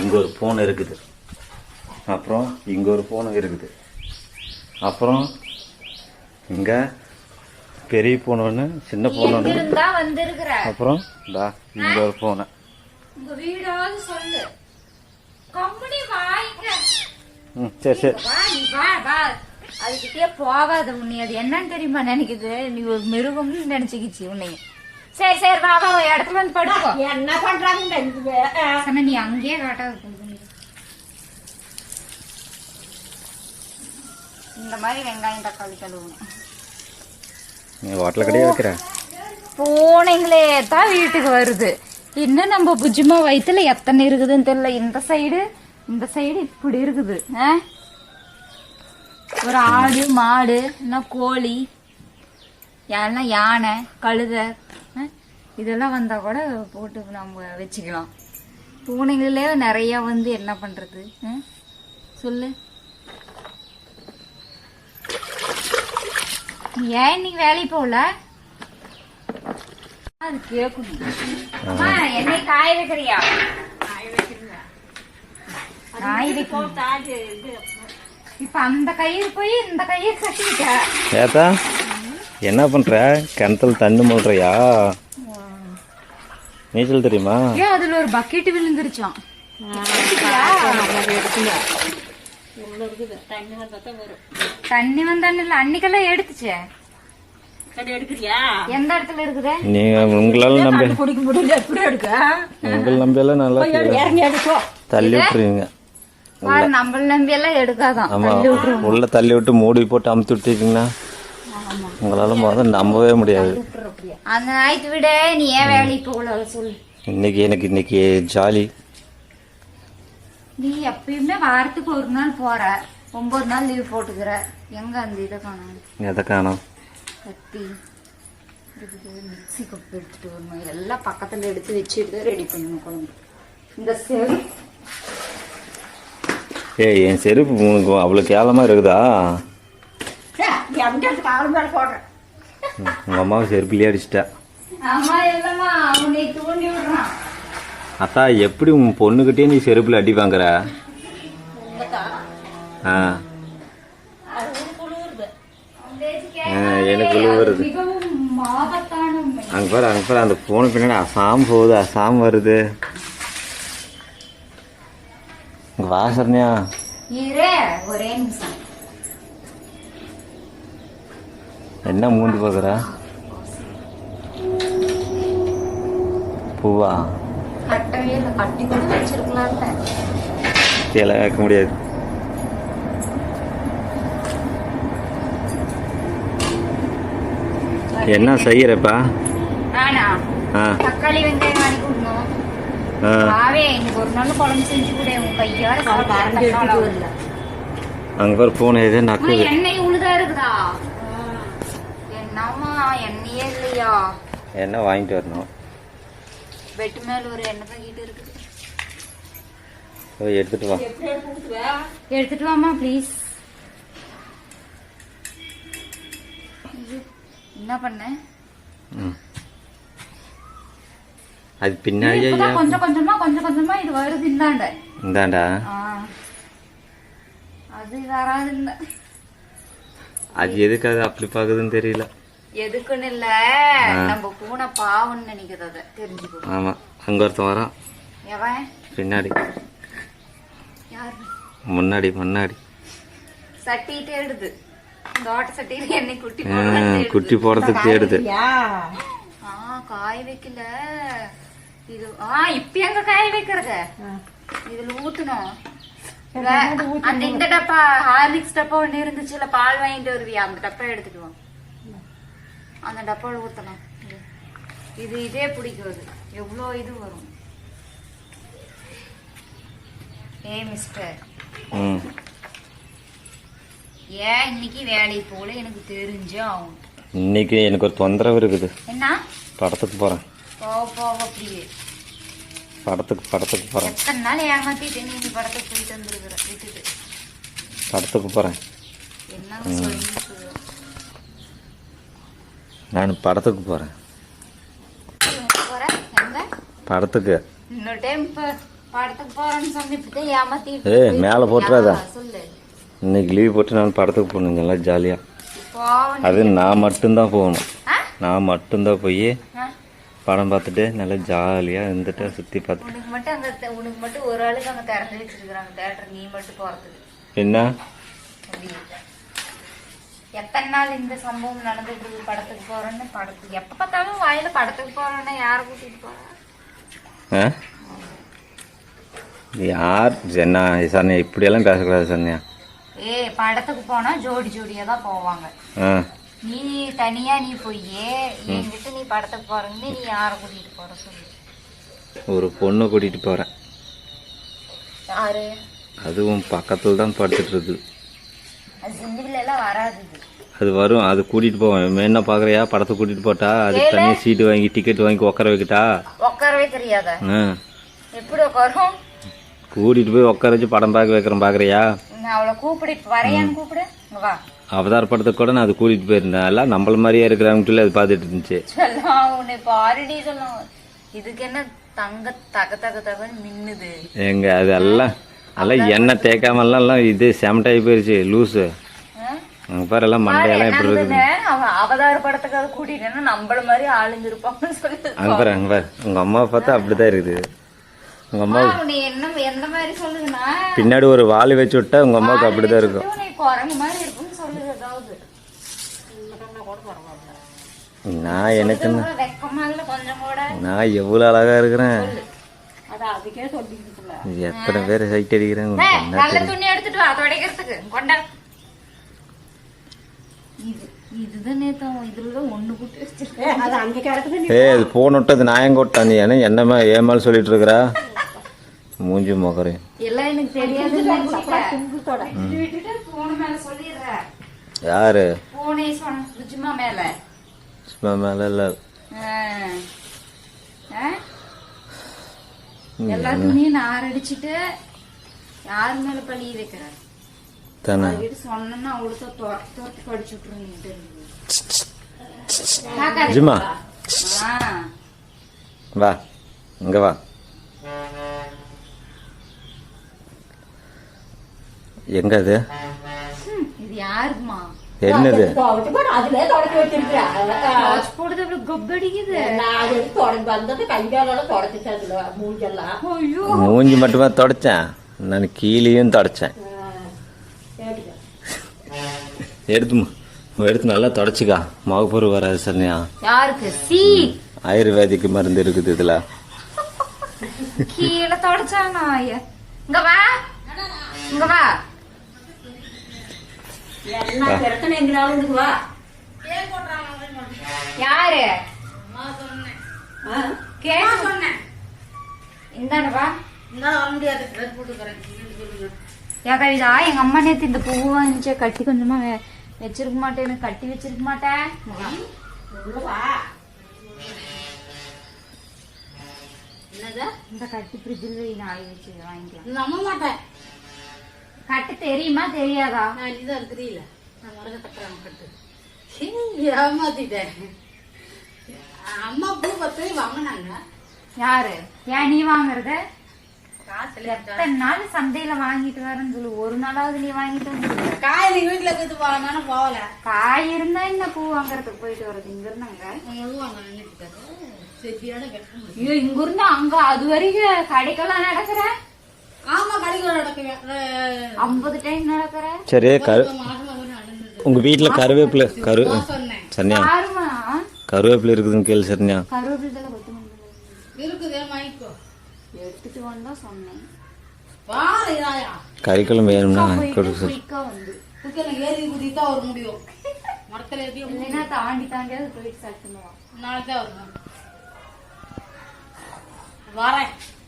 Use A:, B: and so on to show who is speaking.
A: இங்கே ஒரு ஃபோன் இருக்குது. அப்புறம் இங்கே ஒரு ஃபோன் இருக்குது. அப்புறம் இங்கே பெரிய ஃபோன் ஒன்று சின்ன ஃபோன் ஒன்று அப்புறம் டா இங்கே ஒரு ஃபோனு ம் சரி சரி.
B: அதுக்கிட்டே போகாத உன்னை. அது என்னன்னு தெரியுமா நினைக்குது? நீ ஒரு மிருகம்னு நினைச்சுக்கிச்சு உன்னைய. சரி சரி வா வா இடத்துல வந்து படுக்கோ
C: என்ன பண்றாங்க
B: நீ அங்கேயே காட்டாத இந்த மாதிரி வெங்காயம் தக்காளி கழுவணும்.
A: நீ ஹோட்டலில் கடையே வைக்கிற?
B: பூனைங்களே தான் வீட்டுக்கு வருது. இன்னும் நம்ம புஜ்ஜுமா வயித்துல எத்தனை இருக்குதுன்னு தெரியல. இந்த சைடு இந்த சைடு இப்படி இருக்குது? ஒரு ஆடு மாடு இன்னும் கோழி எல்லாம் யானை கழுதை? இதெல்லாம் வந்தா கூட போட்டு நம்ம வச்சுக்கலாம். பூனைங்களே நிறைய வந்து என்ன பண்றது? ஆ? சொல்லு. ஏன் இன்னைக்கு வேலைக்கு போகல? அது கேட்கணும் அம்மா என்னை காய வைக்கிறியா? காய வைக்கணும் இப்ப அந்த கயிறு போய் இந்த கயிறு கட்டிக்கிட்ட.
A: என்ன பண்ணுற கிணத்துல தண்ணி முழுறியா நீச்சல் தெரியுமா?
B: ஏன் அதுல ஒரு பக்கெட் விழுந்துருச்சான் தண்ணி வந்தான்னு இல்ல அன்னைக்கெல்லாம் எடுத்துச்சே?
C: எடுக்கிறியா
B: எந்த இடத்துல இருக்குது?
A: நீங்கள் உங்களால் நம்பி
C: குடிக்க முடியல எப்படி எடுக்க?
A: உங்கள் நல்லா தெரியும்.
C: இறங்கி எடுக்கோ.
A: தள்ளி விட்டுருவீங்க.
B: நம்மள நம்பி எல்லாம் எடுக்காதான்.
A: உள்ள தள்ளி விட்டு மூடி போட்டு அமுத்தி விட்டுட்டீங்கன்னா உங்களால முதல்ல நம்பவே முடியாது.
B: அந்த நாய்க்கு விட நீ ஏன் வேலைக்கு போகல சொல்லு.
A: இன்னைக்கு எனக்கு இன்னைக்கு ஜாலி.
B: நீ எப்பயுமே வாரத்துக்கு ஒரு நாள் போற. ஒன்பது நாள் லீவ் போட்டுக்கிற. எங்க அந்த இதை காணும்?
A: எதை காணோம்?
B: கத்தி. மிக்ஸி கப் எடுத்துட்டு வரணும். இதெல்லாம் பக்கத்துல எடுத்து வச்சுட்டு ரெடி பண்ணணும் குழம்பு. இந்த செரு
A: ஏய் என் செருப்பு உனக்கு அவ்வளோ கேவலமாக இருக்குதா? உங்க அம்மாவை செருப்புலேயே அடிச்சிட்டா. அத்தா எப்படி உன் பொண்ணுக்கிட்டே நீ செருப்பில் அடி வாங்குற? ஆ. எனக்கு வருது. அங்கே பாரு அங்கே பாரு அந்த ஃபோனு பின்னாடி அசாம் போகுது அசாம் வருது.
B: இரு ஒரே நிமிஷம்.
A: என்ன மூந்து பார்க்குற பூவா?
B: கட்டவே இல்லை. கட்டி கூட வச்சிருக்கலாம்ல.
A: கீழே வைக்க முடியாது. என்ன செய்யறப்பா?
B: தக்காளி வெங்காயம் வாங்கி கொடுக்கணும். ஒரு நாள் குழம்பு செஞ்சு கூட. கையால.
A: அங்கே பாரு ஃபோன் எதே நக்குது.
B: எண்ணெய் உழுதா இருக்குதா? என்னம்மா எண்ணெயே இல்லையா?
A: என்ன வாங்கிட்டு வரணும்.
B: பெட்டு மேல ஒரு எண்ணெய் பாக்கெட் இருக்குது.
A: போய் எடுத்துட்டு வா.
B: எடுத்துட்டு வாமா ப்ளீஸ் என்ன பண்ண?
A: அது பின்னாடியே
B: கொஞ்சம் கொஞ்சமா கொஞ்சம் கொஞ்சமா இது வருது இந்தாண்ட.
A: இந்தாண்டா.
B: அது வராது இல்ல
A: அது எதுக்கு அது அப்படி பார்க்குதுன்னு தெரியல.
B: எதுக்குன்னு இல்ல. நம்ம பூனை பாவம்னு நினைக்கிறது அதை. தெரிஞ்சுக்கோ.
A: ஆமாம் அங்கே ஒருத்தன் வரான்.
B: எவன்?
A: பின்னாடி.
B: யாரு?
A: முன்னாடி முன்னாடி.
B: சட்டி தேடுது இந்த ஓட்ட சட்டியில எண்ணெய் குட்டி.
A: குட்டி போடுறதுக்கு தேடுது
B: ஆ காய வைக்கல. இது ஆ இப்ப எங்க காய வைக்கிறது. இதுல ஊத்தணும் அந்த இந்த டப்பா ஹார்லிக்ஸ் டப்பா ஒண்ணு இருந்துச்சுல பால் வாங்கிட்டு வருவியா? அந்த டப்பா எடுத்துட்டு வா. அந்த டப்பாவில் ஊத்தலாம் இது. இது அது எவ்வளோ இது வரும். ஏ மிஸ்டர் ஏன் இன்னைக்கு வேலைக்கு போல எனக்கு தெரிஞ்சே ஆகும்
A: இன்னைக்கு எனக்கு ஒரு தொந்தரவு இருக்குது.
B: என்ன?
A: படத்துக்கு போகிறேன்
B: போக போக அப்படியே.
A: படத்துக்கு படத்துக்கு போகிறேன்
B: எத்தனை நாள் ஏமாத்திட்டு நீ படத்துக்கு போயிட்டு வந்துருக்குற? விட்டுட்டு.
A: படத்துக்கு போகிறேன்
B: என்ன சொல்லி
A: நான் படத்துக்கு போகிறேன் படத்துக்கு.
B: இன்னொரு டைம் படத்துக்கு சொன்ன
A: மேல போட்டுறாத. இன்னைக்கு லீவ் போட்டு நான் படத்துக்கு போகணும் எல்லாம் ஜாலியாக அது நான் மட்டும்தான் போகணும்? நான் மட்டும்தான் போய்? படம் பார்த்துட்டு நல்லா ஜாலியாக இருந்துட்டு சுற்றி பார்த்துட்டு.
B: உனக்கு மட்டும் அங்க தெ- உனக்கு மட்டும் ஒரு ஆளுக்கு அங்க திறந்து வச்சிருக்காங்க தேட்டர் நீ மட்டும் போறதுக்கு.
A: என்ன.
B: எத்தனை நாள் இந்த சம்பவம் நடந்துட்டு படத்துக்கு போறேன்னு படத்துக்கு. எப்ப பார்த்தாலும் வாயில படத்துக்கு போறேன்னா யார கூட்டிட்டு போற?
A: ஆ? யார்? என்ன சன்யா இப்படியெல்லாம் பேசக்கூடாது சன்யா.
B: ஏய் படத்துக்கு போனா ஜோடி ஜோடியா தான் போவாங்க. நீ தனியா நீ போய் என்கிட்ட நீ படத்துக்கு போறேன்னு நீ யார கூட்டிட்டு போற சொல்லு.
A: ஒரு பொண்ணை கூட்டிகிட்டு போகிறேன்
B: யாரு?
A: அதுவும் பக்கத்தில் தான் படுத்துட்டு இருக்கு.
B: அது சிந்துல எல்லாம் வராது.
A: அது வரும் அது கூட்டிகிட்டு போவேன் என்ன பார்க்குறியா படத்தை கூட்டிகிட்டு போட்டா அதுக்கு தனியாக சீட்டு வாங்கி டிக்கெட் வாங்கி உட்கார வைக்கிட்டா?
B: உட்காரவே தெரியாத. எப்படி உட்காரும்
A: கூட்டிகிட்டு போய் உட்கார வச்சு படம் பார்க்க வைக்கிறேன் பார்க்குறியா
B: நான் அவளை கூப்பிடு இப்ப வரையான்னு கூப்பிடு. வா.
A: அவதார் படத்துக்கு கூட நான் அது கூட்டிகிட்டு போயிருந்தேன். எல்லாம் நம்மள மாதிரியே இருக்கிறாங்கன்னு சொல்லி அது பார்த்துட்டு இருந்துச்சு.
B: இதுக்கு என்ன தங்க தக தக தகன்னு மின்னுது.
A: எங்க அதெல்லாம் எல்லாம் எண்ணெய் தேய்க்காமலாம் எல்லாம் இது செமட்டாகி போயிருச்சு லூஸு
B: ஆ?
A: அங்கே பாரு எல்லாம் மண்டையெல்லாம் இப்படி இருக்குது?
B: அவன் அவதார படத்துக்காக கூட்டிட்டேன்னா நம்மள மாதிரி ஆளுங்க இருப்பாங்கன்னு சொல்லி
A: அங்கே பாரு அங்கே பாரு. உங்கள் அம்மாவை பார்த்தா அப்படி தான் இருக்குது. உங்கள் அம்மா
B: உன்னை என்ன எந்த மாதிரி சொல்லுதுன்னா?
A: பின்னாடி ஒரு வாளி வச்சு விட்டா உங்கள் அம்மாவுக்கு அப்படி தான் இருக்கும்.
B: உன்னை குரங்கு மாதிரி இருக்கும்னு சொல்லுது ஏதாவது.
A: நான் எனக்கு நான் எவ்வளோ அழகா இருக்கிறேன்.
C: அது
A: எத்தனை பேர் சைட் அடிக்கிறேன்
B: நல்ல துணி எடுத்துட்டு வா துடைக்கிறதுக்கு. கொண்டா இது இதுதான் நேத்து அவன் இதுலதான் ஒண்ணு கூட்டி வச்சிருக்கேன்
C: ஏ அது அங்கே கிடக்குது நீ
A: ஏய் அது போன் விட்டது நான் கொட்டான் நீ. என்ன என்னமா ஏமால் சொல்லிட்டு இருக்கிறா மூஞ்சி
B: சொல்லிடுறேன்
A: யாரு? சும்மா மேல. இல்லை.
B: ஆ. ஆ? எல்லா துணியும் நார் அடிச்சுட்டு யார் மேல பழி வைக்கிறார்?
A: தானே? ஜிமா வா இங்க வா. எங்க அது?
B: ஹம், இது யாருக்குமா?
A: என்னது? மூஞ்சி மட்டுமா தொடச்சேன்? நான் கீழேயும் தொடச்சேன். எடுத்து எடுத்து நல்லா தொடச்சிக்கா. முகப்பொரு வராது சன்யா
B: யாருக்கு? சி.
A: ஆயுர்வேதிக் மருந்து இருக்குது இதுல.
B: கீழே தொடச்சானா இங்க வா. இங்க வா. யாரு? வா. யா கவிதா எங்க அம்மா நேத்து இந்த பூ வாங்கிச்சு கட்டி கொஞ்சமா வச்சிருக்க மாட்டேன்னு கட்டி வச்சிருக்க மாட்டேன். இந்த கட்டி ஃப்ரிட்ஜில் வை நாளை வச்சு வாங்கிக்கலாம்.
C: நம்ப மாட்டேன்
B: கட்டு தெரியுமா தெரியாதா?
C: இதுதான் தெரியல. நான் மறந்து கட்டுறாங்க கட்டு. ஏமாத்திட்டேன் அம்மா பூ பத்து வாங்கினாங்க.
B: யாரு? ஏன் நீ வாங்குறது? எத்தனை நாள் சந்தையில வாங்கிட்டு வரேன்னு சொல்லு. ஒரு நாளாவது நீ வாங்கிட்டு வந்து
C: காய் வீட்டுல இருக்குது போகல.
B: காய் இருந்தா என்ன பூ வாங்குறதுக்கு போயிட்டு வருது இங்க இருந்தாங்க.
C: அங்க
B: ஐயோ இங்க இருந்து அது வரைக்கும் கடைக்கெல்லாம் நடக்கிற?
C: ஆமா கடைக்குள்ள நடக்குவேன்
B: ஐம்பது டைம் நடக்கிற?
A: சரி கரு உங்க வீட்டுல கருவேப்பிலை கரு
C: சொன்னேன்.
A: சன்யா
B: யாருமா
A: கருவேப்பிலை இருக்குதுன்னு கேளு சன்யா
B: கருவேப்பிலை
C: இருக்குது வாங்கிக்கோ
B: எடுத்துட்டு வந்தா சொன்னேன்.
A: கறிக்குழம்பு வேணும்னா கொடுக்க சொல்லு.
B: வந்து.
C: குக்கர்ல ஏறி குதித்தா வர முடியும். மரத்துல ஏறி
B: இல்லைன்னா தாண்டி தாண்டியாவது போயிட்டு சட்டுமா
C: நாளைக்கு தான் வரேன்.